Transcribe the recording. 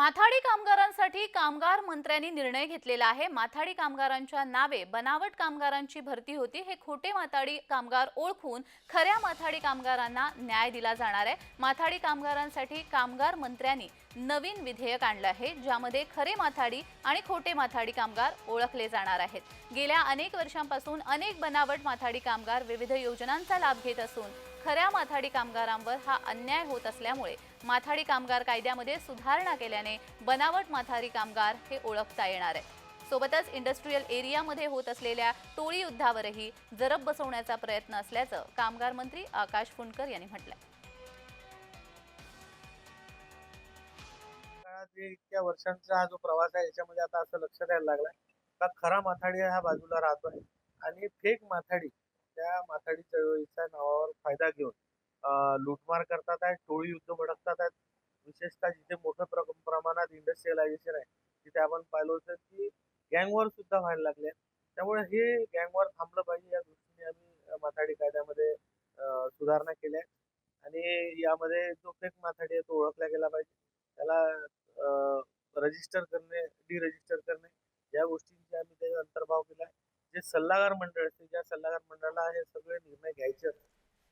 माथाडी कामगारांसाठी कामगार मंत्र्यांनी निर्णय घेतलेला आहे. माथाडी कामगारांच्या नावे बनावट कामगारांची भरती होती. हे खोटे माथाडी कामगार ओळखून खऱ्या माथाडी कामगारांना न्याय दिला जाणार आहे. माथाडी कामगारांसाठी कामगार मंत्र्यांनी नवीन विधेयक आणलं आहे ज्यामध्ये खरे माथाडी आणि खोटे माथाडी कामगार ओळखले जाणार आहेत. गेल्या अनेक वर्षांपासून अनेक बनावट माथाडी कामगार विविध योजनांचा लाभ घेत असून खऱ्या माथाडी कामगारांवर हा अन्याय होत असल्यामुळे माथाडी कामगार कायद्यामध्ये सुधारणा केल्याने बनावट माथाडी कामगार हे ओळखता येणार आहे सोबतच इंडस्ट्रीयल एरियामध्ये होत असलेल्या टोळी युद्धावरही जरब बसवण्याचा प्रयत्न असल्याचं कामगार मंत्री आकाश फुंडकर यांनी म्हटलंय. इतक्या वर्षांचा हा जो प्रवास आहे याच्यामध्ये आता असं लक्षात यायला लागलाय का खरा माथाडी हा बाजूला राहतोय आणि फेक माथाडी त्या माथाडी चळवळीच्या नावावर फायदा घेऊन लुटमार लूटमार करतात आहेत टोळी युद्ध भडकतात आहेत विशेषतः जिथे मोठ्या प्र- प्रमाणात इंडस्ट्रियलायझेशन आहे तिथे आपण पाहिलं होतं की गँगवॉर सुद्धा व्हायला लागले त्यामुळे हे गँगवॉर थांबलं पाहिजे या दृष्टीने आम्ही माथाडी कायद्यामध्ये सुधारणा केल्या आणि यामध्ये जो फेक माथाडी आहे तो ओळखला गेला पाहिजे. त्याला रजिस्टर करणे डिरजिस्टर करणे या गोष्टींची आम्ही त्याच्या जे सल्लागार मंडळ असते ज्या सल्लागार मंडळाला हे सगळे निर्णय घ्यायचे असतात